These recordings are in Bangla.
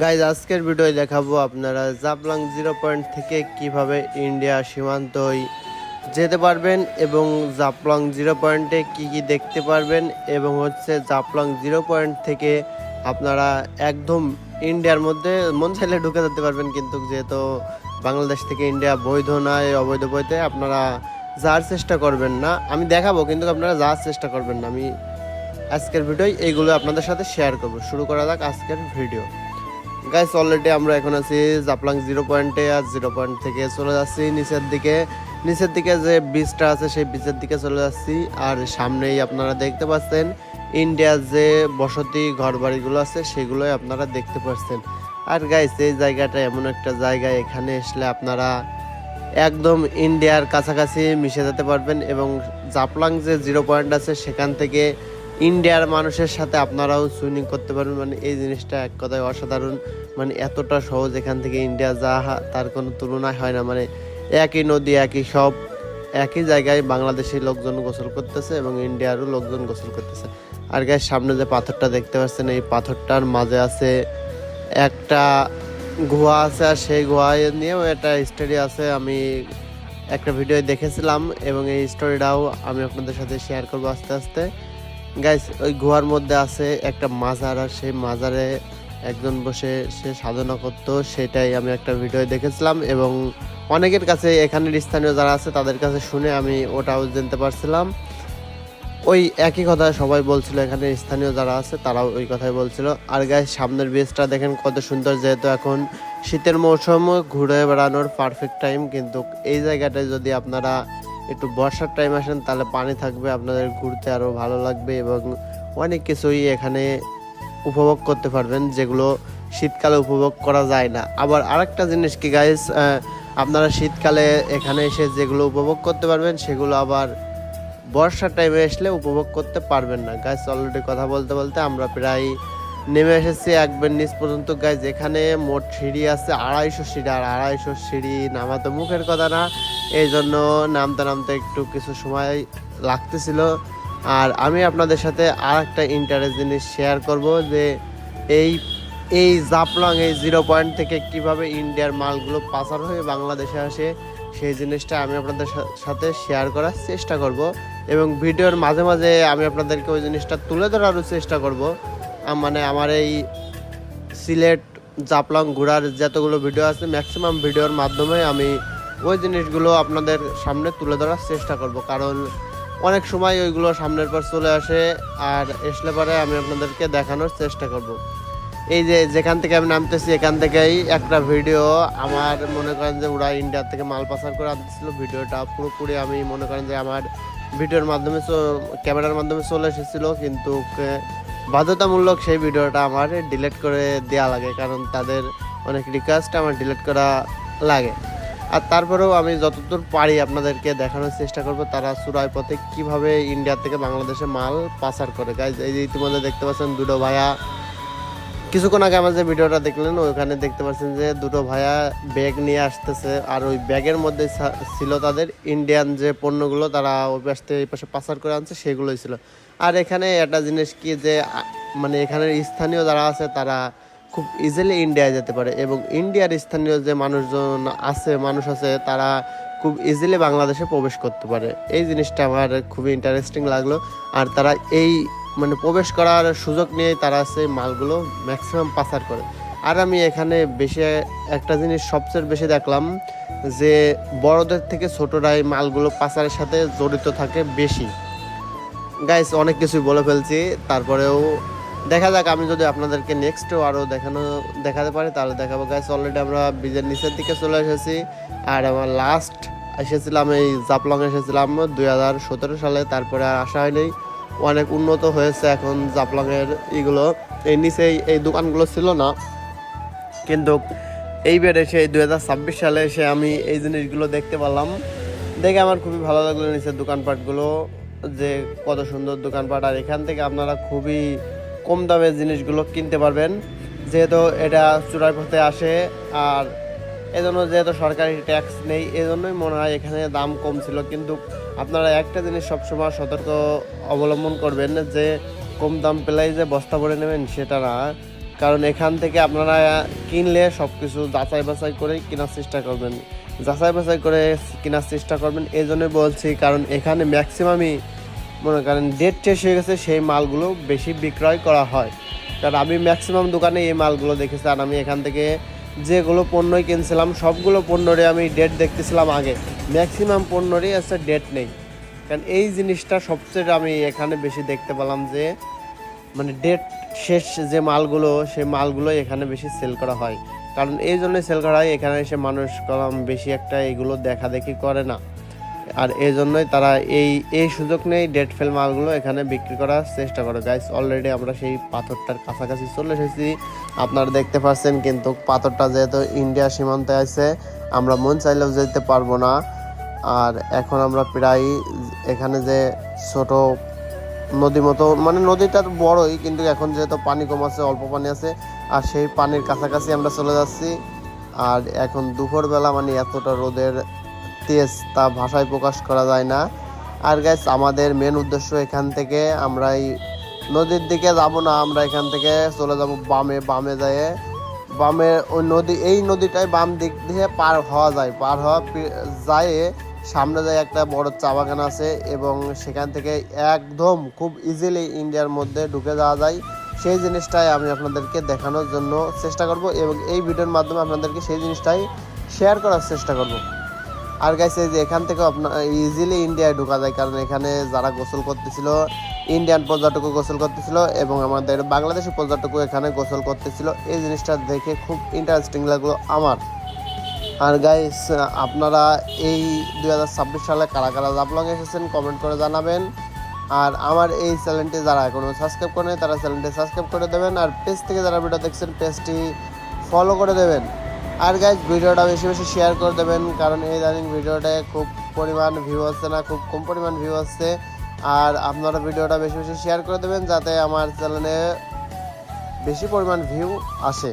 গাইজ আজকের ভিডিও দেখাবো আপনারা জাপলাং জিরো পয়েন্ট থেকে কীভাবে ইন্ডিয়া সীমান্ত যেতে পারবেন এবং জাপলং জিরো পয়েন্টে কি কি দেখতে পারবেন এবং হচ্ছে জাপলং জিরো পয়েন্ট থেকে আপনারা একদম ইন্ডিয়ার মধ্যে মন চাইলে ঢুকে যেতে পারবেন কিন্তু যেহেতু বাংলাদেশ থেকে ইন্ডিয়া বৈধ নয়, অবৈধ বইতে আপনারা যাওয়ার চেষ্টা করবেন না। আমি দেখাবো কিন্তু আপনারা যাওয়ার চেষ্টা করবেন না। আমি আজকের ভিডিও এইগুলো আপনাদের সাথে শেয়ার করব। শুরু করা যাক আজকের ভিডিও গাইস অলরেডি আমরা এখন আছি জাপলাং জিরো পয়েন্টে আর জিরো পয়েন্ট থেকে চলে যাচ্ছি নিচের দিকে। নিচের দিকে যে বীজটা আছে, সেই বীজের দিকে চলে যাচ্ছি। আর সামনেই আপনারা দেখতে পাচ্ছেন ইন্ডিয়ার যে বসতি ঘর বাড়িগুলো আছে, সেগুলোই আপনারা দেখতে পাচ্ছেন। আর গাইস এই জায়গাটা এমন একটা জায়গা, এখানে আসলে আপনারা একদম ইন্ডিয়ার কাছাকাছি মিশে যেতে পারবেন এবং জাপলাং যে জিরো পয়েন্ট আছে, সেখান থেকে ইন্ডিয়ার মানুষের সাথে আপনারাও সুইমিং করতে পারবেন। মানে এই জিনিসটা এক কথায় অসাধারণ। মানে এতটা সহজ এখান থেকে ইন্ডিয়া যা তার কোনো তুলনায় হয় না। মানে একই নদী, একই সব, একই জায়গায় বাংলাদেশি লোকজন গোসল করতেছে এবং ইন্ডিয়ারও লোকজন গোসল করতেছে। আর গায়ের সামনে যে পাথরটা দেখতে পাচ্ছেন, এই পাথরটার মাঝে আছে একটা গুহা আছে আর সেই গুহা নিয়েও একটা স্টোরি আছে। আমি একটা ভিডিও দেখেছিলাম এবং এই স্টোরিটাও আমি আপনাদের সাথে শেয়ার করব আস্তে আস্তে। গাইস ওই গুহার মধ্যে আছে একটা মাজার আর সেই মাজারে একজন বসে সে সাধনা করতো, সেটাই আমি একটা ভিডিও দেখেছিলাম এবং অনেকের কাছে এখানের স্থানীয় যারা আছে তাদের কাছে শুনে আমি ওটাও জানতে পারছিলাম। ওই একই কথা সবাই বলছিল, এখানে স্থানীয় যারা আছে তারাও ওই কথাই বলছিল। আর গায়ে সামনের বীজটা দেখেন কত সুন্দর, যেহেতু এখন শীতের মৌসুম, ঘুরে বেড়ানোর পারফেক্ট টাইম কিন্তু এই জায়গাটায় যদি আপনারা একটু বর্ষার টাইম আসেন, তাহলে পানি থাকবে, আপনাদের ঘুরতে আরও ভালো লাগবে এবং অনেক কিছুই এখানে উপভোগ করতে পারবেন, যেগুলো শীতকালে উপভোগ করা যায় না। আবার আরেকটা জিনিস কি গাইস আপনারা শীতকালে এখানে এসে যেগুলো উপভোগ করতে পারবেন, সেগুলো আবার বর্ষার টাইমে আসলে উপভোগ করতে পারবেন না। গাইস অলরেডি কথা বলতে বলতে আমরা প্রায় নেমে এসেছি একবার নিচ পর্যন্ত। গাইজ এখানে মোট সিঁড়ি আছে আড়াইশো সিঁড়ি। আর আড়াইশো সিঁড়ি নামা তো মুখের কথা না। এই জন্য নামতে নামতে একটু কিছু সময় লাগতেছিল। আর আমি আপনাদের সাথে আর একটা ইন্টারেস্ট জিনিস শেয়ার করব যে এই এই জাপলং এই জিরো পয়েন্ট থেকে কীভাবে ইন্ডিয়ার মালগুলো পাচার হয়ে বাংলাদেশে আসে, সেই জিনিসটা আমি আপনাদের সাথে শেয়ার করার চেষ্টা করব। এবং ভিডিওর মাঝে মাঝে আমি আপনাদেরকে ওই জিনিসটা তুলে ধরারও চেষ্টা করব। মানে আমার এই সিলেট জাপলং ঘোরার যতগুলো ভিডিও আছে ম্যাক্সিমাম ভিডিওর মাধ্যমে আমি ওই জিনিসগুলো আপনাদের সামনে তুলে ধরার চেষ্টা করব। কারণ অনেক সময় ওইগুলো সামনের পর চলে আসে আর আসলে পরে আমি আপনাদেরকে দেখানোর চেষ্টা করব। এই যে যেখান থেকে আমি নামতেছি, এখান থেকেই একটা ভিডিও আমার মনে করেন যে ওরা ইন্ডিয়া থেকে মাল পাচার করে আনতেছিল। ভিডিওটা পুরোপুরি আমি মনে করেন যে আমার ভিডিওর মাধ্যমে ক্যামেরার মাধ্যমে চলে এসেছিল। কিন্তু বাধ্যতামূলক সেই ভিডিওটা আমার ডিলিট করে দেওয়া লাগে, কারণ তাদের অনেক রিকোয়েস্ট আমার ডিলিট করা লাগে। আর তারপরেও আমি যতদূর পারি আপনাদেরকে দেখানোর চেষ্টা করব, তারা সুরাই পথে কীভাবে ইন্ডিয়া থেকে বাংলাদেশে মাল পাচার করে। গাইজ এই যে ইতিমধ্যে দেখতে পাচ্ছেন দুটো ভাইয়া, কিছুক্ষণ আগে আমার যে ভিডিওটা দেখলেন, ওইখানে দেখতে পাচ্ছেন যে দুটো ভাইয়া ব্যাগ নিয়ে আসতেছে, আর ওই ব্যাগের মধ্যে ছিল তাদের ইন্ডিয়ান যে পণ্যগুলো, তারা ওই পাশ থেকে এই পাশে পাচার করে আনছে, সেগুলোই ছিল। আর এখানে একটা জিনিস কি যে মানে এখানের স্থানীয় যারা আছে, তারা খুব ইজিলি ইন্ডিয়ায় যেতে পারে এবং ইন্ডিয়ার স্থানীয় যে মানুষজন আছে, মানুষ আছে, তারা খুব ইজিলি বাংলাদেশে প্রবেশ করতে পারে। এই জিনিসটা আমার খুবই ইন্টারেস্টিং লাগল। আর তারা এই মানে প্রবেশ করার সুযোগ নিয়ে তারা সেই মালগুলো ম্যাক্সিমাম পাচার করে। আর আমি এখানে বেশি একটা জিনিস সবচেয়ে বেশি দেখলাম যে, বড়দের থেকে ছোটরাই মালগুলো পাচারের সাথে জড়িত থাকে বেশি। গাইস অনেক কিছুই বলে ফেলছি। তারপরেও দেখা যাক, আমি যদি আপনাদেরকে নেক্সটও আরও দেখানো, দেখাতে পারি, তাহলে দেখাবো। গাইস অলরেডি আমরা বীজের নিচের দিকে চলে এসেছি। আর আমার লাস্ট এসেছিলাম, এই জাপলং এসেছিলাম দুই হাজার সতেরো সালে। তারপরে আর আসা হয়নি। অনেক উন্নত হয়েছে এখন জাপলংয়ের ইগুলো এই নিচে এই- এই দোকানগুলো ছিল না। কিন্তু এইবার এসে দুই হাজার ছাব্বিশ সালে এসে আমি এই জিনিসগুলো দেখতে পেলাম দেখে আমার খুবই ভালো লাগল নিচের দোকানপাটগুলো যে কত সুন্দর দোকানপাট, আর এখান থেকে আপনারা খুবই কম দামে জিনিসগুলো কিনতে পারবেন। যেহেতু এটা চূড়ার পথে আসে, আর এজন্য যেহেতু সরকারি ট্যাক্স নেই, এজন্যই মনে হয় এখানে দাম কম ছিল। কিন্তু আপনারা একটা জিনিস সবসময় সতর্ক অবলম্বন করবেন যে কম দাম পেলেই যে বস্তা ভরে নেবেন সেটা না। কারণ এখান থেকে আপনারা কিনলে সব কিছু যাচাই বাছাই করে কেনার চেষ্টা করবেন। যাচাই বাছাই করে কেনার চেষ্টা করবেন এই জন্যই বলছি। কারণ এখানে ম্যাক্সিমামই মনে করেন ডেট শেষ হয়ে গেছে, সেই মালগুলো বেশি বিক্রয় করা হয়। কারণ আমি ম্যাক্সিমাম দোকানে এই মালগুলো দেখেছি আর আমি এখান থেকে যেগুলো পণ্যই কিনছিলাম, সবগুলো পণ্যরে আমি ডেট দেখতেছিলাম আগে। ম্যাক্সিমাম পণ্যরই আছে ডেট নেই। কারণ এই জিনিসটা সবচেয়ে আমি এখানে বেশি দেখতে পেলাম যে মানে ডেট শেষ যে মালগুলো, সেই মালগুলো এখানে বেশি সেল করা হয়। কারণ এই জন্যই সেল করা হয়, এখানে এসে মানুষ কলম বেশি একটা এগুলো দেখা দেখি করে না। আর এই জন্যই তারা এই এই সুযোগ নেই ডেট ফেল মালগুলো এখানে বিক্রি করার চেষ্টা করে। গাইস অলরেডি আমরা সেই পাথরটার কাছাকাছি চলে এসেছি। আপনারা দেখতে পাচ্ছেন কিন্তু পাথরটা যেহেতু ইন্ডিয়া সীমান্তে আছে, আমরা মন চাইলেও যেতে পারব না। আর এখন আমরা প্রায় এখানে যে ছোট নদী মতো মানে নদীটা তো বড়ই, কিন্তু এখন যেহেতু পানি কম আছে, অল্প পানি আছে, আর সেই পানির কাছাকাছি আমরা চলে যাচ্ছি। আর এখন দুপুরবেলা মানে এতটা রোদের তেজ তা ভাষায় প্রকাশ করা যায় না। আর গ্যাস আমাদের মেন উদ্দেশ্য এখান থেকে আমরা এই নদীর দিকে যাব না, আমরা এখান থেকে চলে যাব বামে বামে যেয়ে। বামে ওই নদী, এই নদীটাই বাম দিক দিয়ে পার হওয়া যায়। পার হওয়া যায় সামনে যায় একটা বড় চা বাগান আছে এবং সেখান থেকে একদম খুব ইজিলি ইন্ডিয়ার মধ্যে ঢুকে যাওয়া যায়। সেই জিনিসটাই আমি আপনাদেরকে দেখানোর জন্য চেষ্টা করব এবং এই ভিডিওর মাধ্যমে আপনাদেরকে সেই জিনিসটাই শেয়ার করার চেষ্টা করব। আর গাইছে যে এখান থেকে আপনার ইজিলি ইন্ডিয়ায় ঢোকা যায়, কারণ এখানে যারা গোসল করতেছিল ইন্ডিয়ান পর্যটকও গোসল করতেছিল এবং আমাদের বাংলাদেশি পর্যটকও এখানে গোসল করতেছিল। এই জিনিসটা দেখে খুব ইন্টারেস্টিং লাগল আমার। আর গাইস আপনারা এই দু হাজার ছাব্বিশ সালে কারা কারা জাপলং এসেছেন কমেন্ট করে জানাবেন। আর আমার এই চ্যানেলটি যারা এখনও সাবস্ক্রাইব করে নাই, তারা চ্যানেলটি সাবস্ক্রাইব করে দেবেন। আর পেজ থেকে যারা ভিডিও দেখছেন পেজটি ফলো করে দেবেন। আর গাইজ ভিডিওটা বেশি বেশি শেয়ার করে দেবেন, কারণ এই জানেন ভিডিওটায় খুব পরিমাণ ভিউ হচ্ছে না, খুব কম পরিমাণ ভিউ হচ্ছে আর আপনারা ভিডিওটা বেশি বেশি শেয়ার করে দেবেন, যাতে আমার চ্যানেলে বেশি পরিমাণ ভিউ আসে।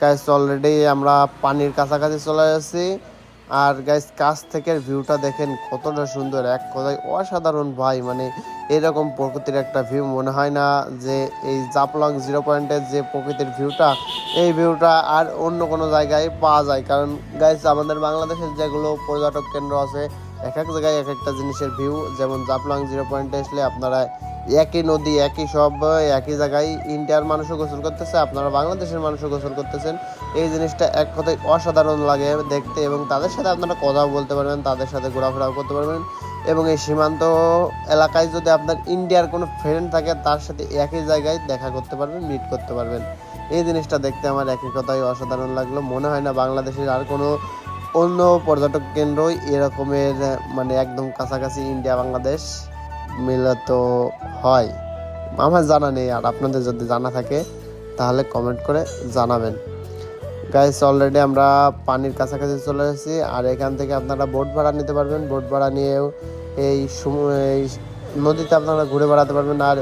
গাইস অলরেডি আমরা পানির কাছাকাছি চলে যাচ্ছি আর গাইস কাছ থেকে ভিউটা দেখেন কতটা সুন্দর, এক কথায় অসাধারণ ভাই মানে এরকম প্রকৃতির একটা ভিউ মনে হয় না যে এই জাপলং জিরো পয়েন্টের যে প্রকৃতির ভিউটা এই ভিউটা আর অন্য কোনো জায়গায় পাওয়া যায়। কারণ গাইস আমাদের বাংলাদেশের যেগুলো পর্যটক কেন্দ্র আছে, এক এক জায়গায় এক একটা জিনিসের ভিউ যেমন জাপলং জিরো পয়েন্টে আসলে আপনারা একই নদী, একই সব, একই জায়গায় ইন্ডিয়ার মানুষও গোসল করতেছে, আপনারা বাংলাদেশের মানুষও গোসল করতেছেন। এই জিনিসটা এক কথায় অসাধারণ লাগে দেখতে এবং তাদের সাথে আপনারা কথাও বলতে পারবেন, তাদের সাথে ঘোরাফেরাও করতে পারবেন। এবং এই সীমান্ত এলাকায় যদি আপনার ইন্ডিয়ার কোনো ফ্রেন্ড থাকে, তার সাথে একই জায়গায় দেখা করতে পারবেন মিট করতে পারবেন। এই জিনিসটা দেখতে আমার একই কথাই অসাধারণ লাগল। মনে হয় না বাংলাদেশের আর কোনো অন্য পর্যটক কেন্দ্রই এরকমের মানে একদম কাছাকাছি ইন্ডিয়া, বাংলাদেশ মিলত হয়। আমার জানা নেই, আর আপনাদের যদি জানা থাকে, তাহলে কমেন্ট করে জানাবেন। গাইস অলরেডি আমরা পানির কাছাকাছি চলে এসেছি। আর এখান থেকে আপনারা বোট ভাড়া নিতে পারবেন। বোট ভাড়া নিয়েও এই নদীতে আপনারা ঘুরে বেড়াতে পারবেন। আর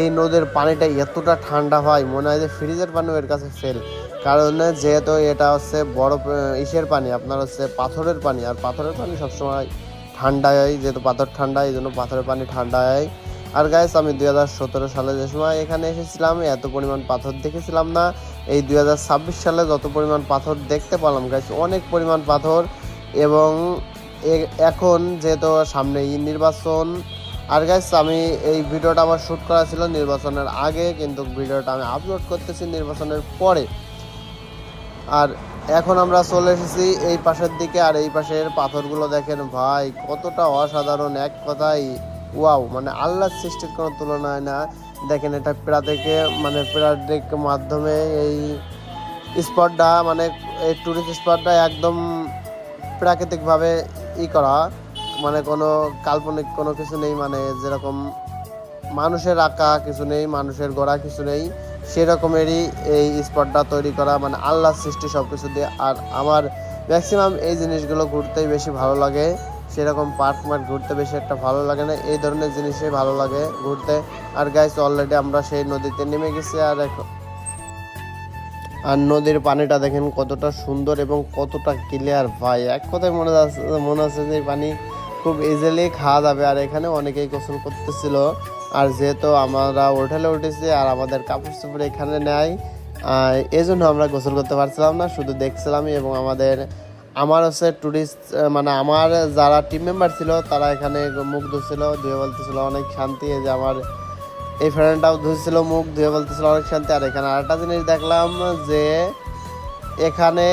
এই নদীর পানিটা এতটা ঠান্ডা হয় মনে হয় যে ফ্রিজের পানিও এর কাছে ফেল কারণ যেহেতু এটা হচ্ছে বরফ ইসের পানি, আপনার হচ্ছে পাথরের পানি। আর পাথরের পানি সবসময় ঠান্ডা হয়, যেহেতু পাথর ঠান্ডা এই জন্য পাথরের পানি ঠান্ডা হয়। আর গাইস আমি দুই হাজার সতেরো সালে যে সময় এখানে এসেছিলাম, এত পরিমাণ পাথর দেখেছিলাম না। এই দুই হাজার ছাব্বিশ সালে যত পরিমাণ পাথর দেখতে পেলাম গাইস অনেক পরিমাণ পাথর এবং এখন যেহেতু সামনে ই নির্বাচন, আর গাইস আমি এই ভিডিওটা আমার শ্যুট করা ছিল নির্বাচনের আগে, কিন্তু ভিডিওটা আমি আপলোড করতেছি নির্বাচনের পরে। আর এখন আমরা চলে এসেছি এই পাশের দিকে, আর এই পাশের পাথরগুলো দেখেন ভাই, কতটা অসাধারণ, এক কথাই ওয়াও মানে আল্লাহর সৃষ্টির কোনো তুলনা হয় না। দেখেন এটা প্রাদেকে মানে প্রাদেক মাধ্যমে এই স্পটটা মানে এই টুরিস্ট স্পটটা একদম প্রাকৃতিকভাবে ই করা। মানে কোনো কাল্পনিক কোনো কিছু নেই মানে যেরকম মানুষের আঁকা কিছু নেই, মানুষের গড়া কিছু নেই, সেরকমেরই এই স্পটটা তৈরি করা মানে আল্লাহর সৃষ্টি সব কিছু দিয়ে। আর আমার ম্যাক্সিমাম এই জিনিসগুলো ঘুরতেই বেশি ভালো লাগে। সেরকম পার্ক মার্ক ঘুরতে বেশি একটা ভালো লাগে না। এই ধরনের জিনিসই ভালো লাগে ঘুরতে। আর গাইস অলরেডি আমরা সেই নদীতে নেমে গেছি আর এখন আর নদীর পানিটা দেখেন কতটা সুন্দর এবং কতটা ক্লিয়ার ভাই। এক কথায় মনে আছে মনে হচ্ছে যে পানি খুব ইজিলি খাওয়া যাবে। আর এখানে অনেকেই গোসল করতেছিল। আর যেহেতু আমরা হোটেলে উঠেছি আর আমাদের কাপড় চোপড় এখানে নেয় এই জন্য আমরা গোসল করতে পারছিলাম না। শুধু দেখছিলামই এবং আমাদের আমার হচ্ছে ট্যুরিস্ট মানে আমার যারা টিম মেম্বার ছিল, তারা এখানে মুখ ধুছিল ধুয়ে বলতেছিল অনেক শান্তি, এই যে আমার এই ফ্রেন্ডটাও ধুয়েছিল মুখ, ধুয়ে বলতেছিল অনেক শান্তি। আর এখানে আরেকটা জিনিস দেখলাম যে, এখানে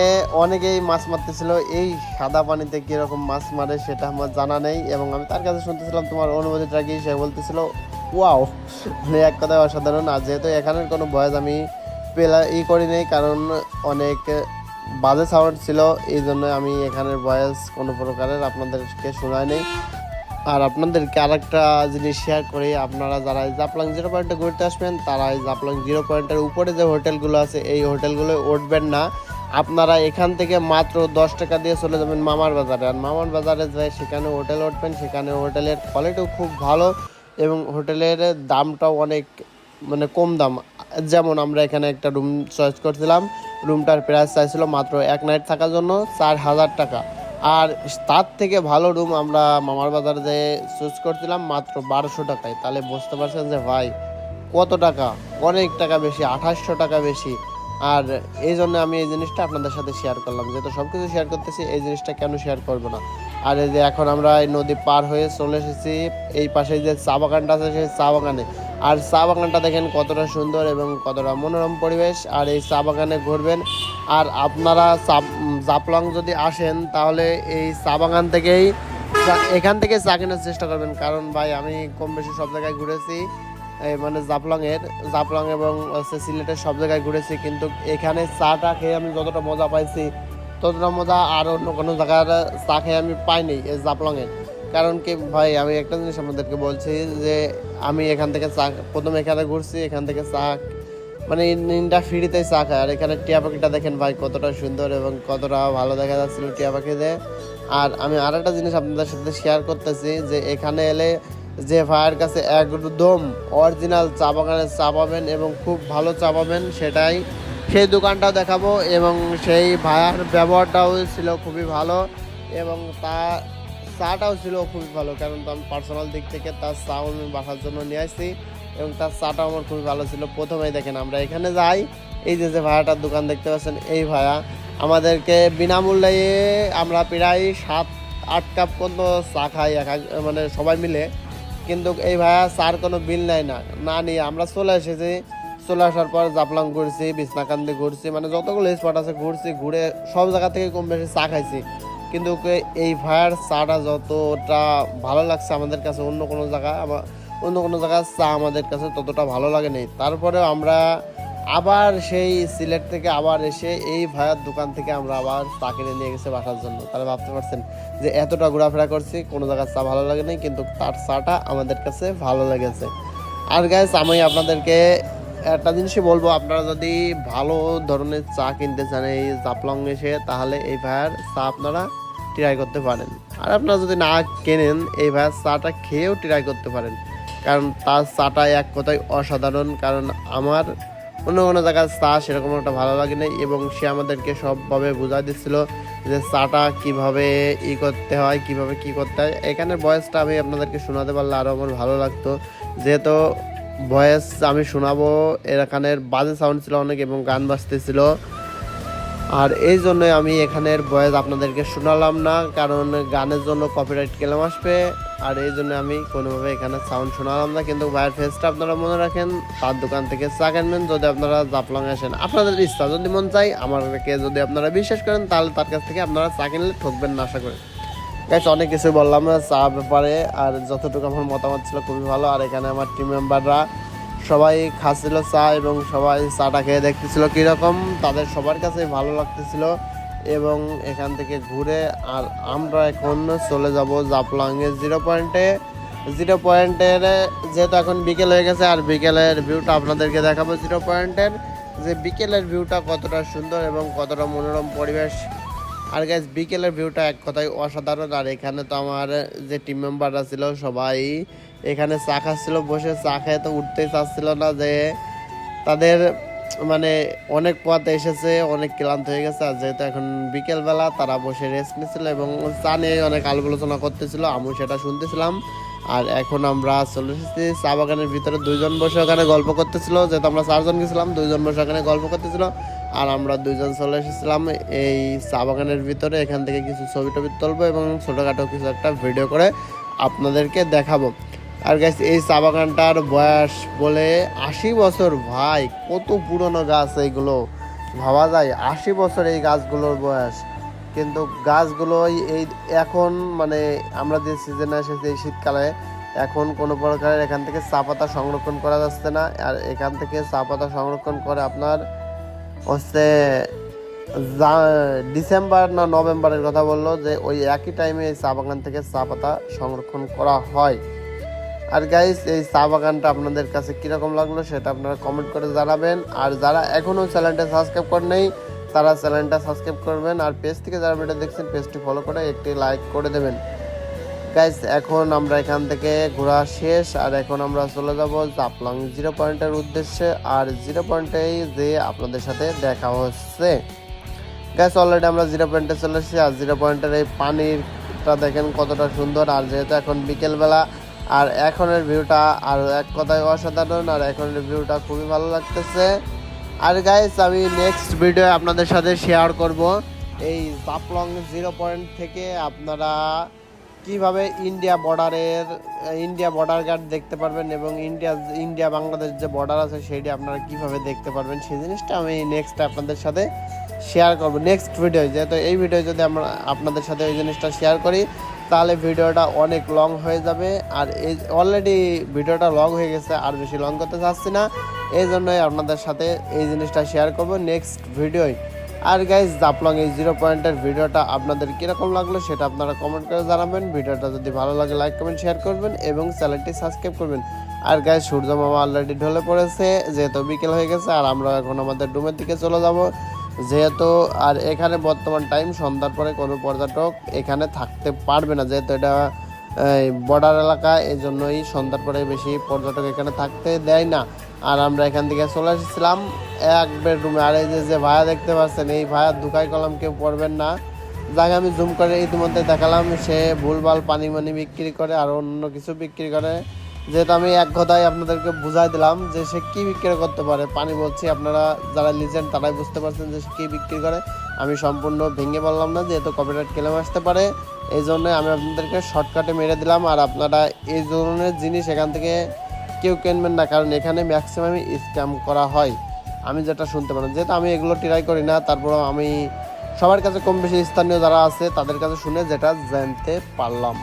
অনেকেই মাছ মারতেছিল, এই সাদা পানিতে কীরকম মাছ মারে সেটা আমার জানা নেই এবং আমি তার কাছে শুনতেছিলাম, তোমার অনুভূতিটা কি? সে বলতেছিল, ওয়াও। মানে এক কথায় অসাধারণ। আর যেহেতু এখানের কোনো বয়স আমি পেলা, ই করি নেই কারণ অনেক বাজে সাউন্ড ছিল, এই জন্য আমি এখানের ভয়েস কোনো প্রকারের আপনাদেরকে শোনাই নেই আর আপনাদেরকে আরেকটা জিনিস শেয়ার করি, আপনারা যারা জাপলাং জিরো পয়েন্টে ঘুরতে আসবেন, তারা এই জাপলাং জিরো পয়েন্টের উপরে যে হোটেলগুলো আছে, এই হোটেলগুলো উঠবেন না। আপনারা এখান থেকে মাত্র দশ টাকা দিয়ে চলে যাবেন মামার বাজারে। আর মামার বাজারে যাই সেখানে হোটেল উঠবেন, সেখানে হোটেলের কোয়ালিটিও খুব ভালো এবং হোটেলের দামটাও অনেক মানে কম দাম। যেমন আমরা এখানে একটা রুম চয়েস করছিলাম রুমটার প্রাইস চাইছিল মাত্র এক নাইট থাকার জন্য চার হাজার টাকা। আর তার থেকে ভালো রুম আমরা মামার বাজার যে চুজ করছিলাম মাত্র বারোশো টাকায়। তাহলে বুঝতে পারছেন যে ভাই, কত টাকা? অনেক টাকা বেশি, আঠাশশো টাকা বেশি। আর এই জন্য আমি এই জিনিসটা আপনাদের সাথে শেয়ার করলাম। যেহেতু সব কিছু শেয়ার করতেছি, এই জিনিসটা কেন শেয়ার করব না? আর এই যে এখন আমরা এই নদী পার হয়ে চলে এসেছি, এই পাশে যে চা বাগানটা আছে, সেই চা বাগানে। আর চা বাগানটা দেখেন কতটা সুন্দর এবং কতটা মনোরম পরিবেশ, আর এই চা বাগানে ঘুরবেন। আর আপনারা জাপলং যদি আসেন, তাহলে এই চা বাগান থেকেই এখান থেকে চা কেনার চেষ্টা করবেন। কারণ ভাই, আমি কম বেশি সব জায়গায় ঘুরেছি। মানে জাফলং এর জাফলং এবং হচ্ছে সিলেটের সব জায়গায় ঘুরেছি। কিন্তু এখানে চাটা খেয়ে আমি যতটা মজা পাইছি, ততটা মজা আর অন্য কোনো জায়গার চা খেয়ে আমি পাইনি এই জাফলং এর কারণ কি, ভাই, আমি একটা জিনিস আপনাদেরকে বলছি যে, আমি এখান থেকে চা, প্রথম এখানে ঘুরছি, এখান থেকে চা মানে নিনটা ফ্রিতেই চা খায় আর এখানে টিয়া পাখিটা দেখেন ভাই, কতটা সুন্দর এবং কতটা ভালো দেখা যাচ্ছিল টিয়া পাখিতে আর আমি আর একটা জিনিস আপনাদের সাথে শেয়ার করতেছি যে, এখানে এলে যে ভাইয়ের কাছে একদম অরিজিনাল চা বাগানের চা পাবেন এবং খুব ভালো চা পাবেন, সেটাই সেই দোকানটাও দেখাবো এবং সেই ভাইয়ার ব্যবহারটাও ছিল খুবই ভালো এবং তা চাটাও ছিল খুবই ভালো, কারণ আমি পার্সোনাল দিক থেকে তার চাও আমি বাসার জন্য নিয়ে আসছি এবং তার চাটাও আমার খুবই ভালো ছিল। প্রথমেই দেখেন আমরা এখানে যাই, এই যে যে ভাইয়াটার দোকান দেখতে পাচ্ছেন, এই ভাইয়া। আমাদেরকে বিনামূল্যে আমরা প্রায় সাত, আট কাপ পর্যন্ত চা খাই মানে সবাই মিলে। কিন্তু এই ভাইয়া চার কোনো বিল নেয় না না নিয়ে আমরা চলে এসেছি। চলে আসার পর জাপলাং ঘুরছি, বিছনাকান্দি ঘুরছি মানে যতগুলো স্পট আছে ঘুরছি, ঘুরে সব জায়গা থেকে কম বেশি চা খাইছি। কিন্তু এই ভাইয়ার চাটা যতটা ভালো লাগছে আমাদের কাছে অন্য কোনো জায়গা অন্য কোনো জায়গার চা আমাদের কাছে ততটা ভালো লাগে নেই তারপরেও আমরা আবার সেই সিলেট থেকে আবার এসে এই ভাইয়ার দোকান থেকে আমরা আবার চা কিনে নিয়ে গেছে বাসার জন্য। তাহলে ভাবতে পারছেন যে এতটা ঘোরাফেরা করছি, কোনো জায়গার চা ভালো লাগে নাই কিন্তু তার চাটা আমাদের কাছে ভালো লেগেছে। আর গাইস আমি আপনাদেরকে একটা জিনিসই বলব, আপনারা যদি ভালো ধরনের চা কিনতে চান এই জাপলং এসে, তাহলে এই ভাইয়ার চা আপনারা ট্রাই করতে পারেন। আর আপনারা যদি না কেনেন, এই ভাইয়ার চাটা খেয়েও ট্রাই করতে পারেন। কারণ তার চাটা এক কথায় অসাধারণ, কারণ আমার অন্য কোনো জায়গার চা সেরকম একটা ভালো লাগে নাই এবং সে আমাদেরকে সবভাবে বোঝা দিচ্ছিল যে চাটা কীভাবে ই করতে হয়, কীভাবে কি করতে হয়। এখানে বয়সটা আমি আপনাদেরকে শোনাতে পারলে আরও আমার ভালো লাগতো। যেহেতু ভয়েস আমি শোনাবো। এখানের বাজে সাউন্ড ছিল অনেক এবং গান বাজতেছিল। আর এই জন্য আমি এখানের ভয়েস আপনাদেরকে শোনালাম না, কারণ গানের জন্য কপিরাইট ক্লেম আসবে। আর এই জন্য আমি কোনোভাবে এখানে সাউন্ড শোনালাম না, কিন্তু ভাইয়ের ফেসটা আপনারা মনে রাখেন, তার দোকান থেকে চা কিনবেন, যদি আপনারা জাফলং আসেন। আপনাদের ইচ্ছা, যদি মন চাই আমাকে যদি আপনারা বিশ্বাস করেন, তাহলে তার কাছ থেকে আপনারা চা কিনলে ঠকবেন না, আশা করি। গাইস অনেক কিছু বললাম, চা ব্যাপারে, আর যতটুকু আমার মতামত ছিল খুবই ভালো। আর এখানে আমার টিম মেম্বাররা সবাই খাচ্ছিল চা এবং সবাই চাটা খেয়ে দেখতেছিল কীরকম। তাদের সবার কাছে ভালো লাগতেছিল এবং এখান থেকে ঘুরে আর আমরা এখন চলে যাব জাপলাঙ্গের জিরো পয়েন্টে জিরো পয়েন্টের যেহেতু এখন বিকেল হয়ে গেছে, আর বিকেলের ভিউটা আপনাদেরকে দেখাবো জিরো পয়েন্টের যে বিকেলের ভিউটা কতটা সুন্দর এবং কতটা মনোরম পরিবেশ আর গ্যাস বিকেলের ভিউটা এক কথায় অসাধারণ। আর এখানে তো আমার যে টিম মেম্বাররা ছিল, সবাই এখানে চা খাচ্ছিল, বসে চা খেয়ে তো উঠতেই চাচ্ছিল না যে তাদের মানে অনেক পথ এসেছে, অনেক ক্লান্ত হয়ে গেছে। আর যেহেতু এখন বিকেলবেলা, তারা বসে রেস্ট নিচ্ছিল এবং চা নিয়ে অনেক আলোচনা করতেছিল আমি সেটা শুনতেছিলাম। আর এখন আমরা চলে এসেছি চা বাগানের ভিতরে। দুইজন বসে ওখানে গল্প করতেছিল, যেহেতু আমরা চারজন গেছিলাম, দুইজন বসে ওখানে গল্প করতেছিল। আর আমরা দুইজন চলে এসেছিলাম এই চা বাগানের ভিতরে। এখান থেকে কিছু ছবি টবি তুলবো এবং ছোটোখাটো কিছু একটা ভিডিও করে আপনাদেরকে দেখাবো। আর গাছ এই চা বাগানটার বয়স বলে আশি বছর। ভাই, কত পুরনো গাছ এইগুলো। ভাবা যায়, আশি বছর এই গাছগুলোর বয়স। কিন্তু গাছগুলোই এই এখন মানে আমরা যে সিজনে এসেছি এই শীতকালে, এখন কোনো প্রকারের এখান থেকে চা পাতা সংরক্ষণ করা যাচ্ছে না। আর এখান থেকে চা পাতা সংরক্ষণ করে আপনার হচ্ছে ডিসেম্বর না নভেম্বরের কথা বলল যে ওই একই টাইমে এই চা বাগান থেকে চা পাতা সংরক্ষণ করা হয়। আর গাইস এই চা বাগানটা আপনাদের কাছে কীরকম লাগল সেটা আপনারা কমেন্ট করে জানাবেন। আর যারা এখনও চ্যানেলটা সাবস্ক্রাইব করে নেই, তারা চ্যানেলটা সাবস্ক্রাইব করবেন। আর পেজ থেকে যারা ভিডিও দেখছেন পেজটি ফলো করে একটি লাইক করে দেবেন। গাইস এখন আমরা এখান থেকে ঘোরা শেষ, আর এখন আমরা চলে যাব জাপলাং জিরো পয়েন্টের উদ্দেশ্যে, আর জিরো পয়েন্টেই যে আপনাদের সাথে দেখা হচ্ছে। গ্যাস অলরেডি আমরা জিরো পয়েন্টে চলে এসেছি, আর জিরো পয়েন্টের এই পানিরটা দেখেন কতটা সুন্দর, আর যেহেতু এখন বিকেলবেলা, আর এখনের ভিউটা আর এক কথায় অসাধারণ, আর এখনের ভিউটা খুবই ভালো লাগতেছে। আর গাইস আমি নেক্সট ভিডিও আপনাদের সাথে শেয়ার করব। এই জাপলং জিরো পয়েন্ট থেকে আপনারা কীভাবে ইন্ডিয়া বর্ডারের ইন্ডিয়া বর্ডার গার্ড দেখতে পারবেন এবং ইন্ডিয়া ইন্ডিয়া বাংলাদেশ যে বর্ডার আছে সেটি আপনারা কীভাবে দেখতে পারবেন, সেই জিনিসটা আমি নেক্সট আপনাদের সাথে শেয়ার করব। নেক্সট ভিডিও যেহেতু এই ভিডিও যদি আমরা আপনাদের সাথে ওই জিনিসটা শেয়ার করি, তাহলে ভিডিওটা অনেক লং হয়ে যাবে। আর এই অলরেডি ভিডিওটা লং হয়ে গেছে, আর বেশি লং করতে চাচ্ছি না। এই জন্যই আপনাদের সাথে এই জিনিসটা শেয়ার করব। নেক্সট ভিডিওয় আর গাইজ জাপলং এই জিরো পয়েন্টের ভিডিওটা আপনাদের কীরকম লাগল সেটা আপনারা কমেন্ট করে জানাবেন। ভিডিওটা যদি ভালো লাগে লাইক কমেন্ট শেয়ার করবেন এবং চ্যানেলটি সাবস্ক্রাইব করবেন। আর গাইজ সূর্য মামা অলরেডি ঢলে পড়েছে, যেহেতু বিকেল হয়ে গেছে, আর আমরা এখন আমাদের রুমের দিকে চলে যাব। যেহেতু, আর এখানে বর্তমান টাইম সন্ধ্যার পরে কোনো পর্যটক এখানে থাকতে পারবে না, যেহেতু এটা বর্ডার এলাকা এই জন্যই সন্ধ্যার পরে বেশি পর্যটক এখানে থাকতে দেয় না। আর আমরা এখান থেকে চলে এসেছিলাম এক বেডরুমে। আর এই যে ভায়া দেখতে পাচ্ছেন, এই ভায়া দুকাই কলম কেউ পড়বেন না। যাকে, আমি জুম করে ইতিমধ্যে দেখালাম, সে ভুলভাল পানি মানি বিক্রি করে আর অন্য কিছু বিক্রি করে। যেহেতু আমি এক কথায় আপনাদেরকে বুঝাই দিলাম যে সে কী বিক্রি করতে পারে। পানি বলছি, আপনারা যারা লিজেন তারাই বুঝতে পারছেন যে সে কী বিক্রি করে। আমি সম্পূর্ণ ভেঙে বললাম না, যেহেতু কপিরাইট ক্লেম আসতে পারে, এই জন্য আমি আপনাদেরকে শর্টকাটে মেরে দিলাম। আর আপনারা এই ধরনের জিনিস এখান থেকে কেউ কিনবেন না, কারণ এখানে ম্যাক্সিমাম স্ক্যাম করা হয়। আমি যেটা শুনতে পারেন যেহেতু আমি এগুলো ট্রাই করি না, তারপরও আমি সবার কাছে কম বেশি স্থানীয় যারা আছে, তাদের কাছে শুনে যেটা জানতে পারলাম।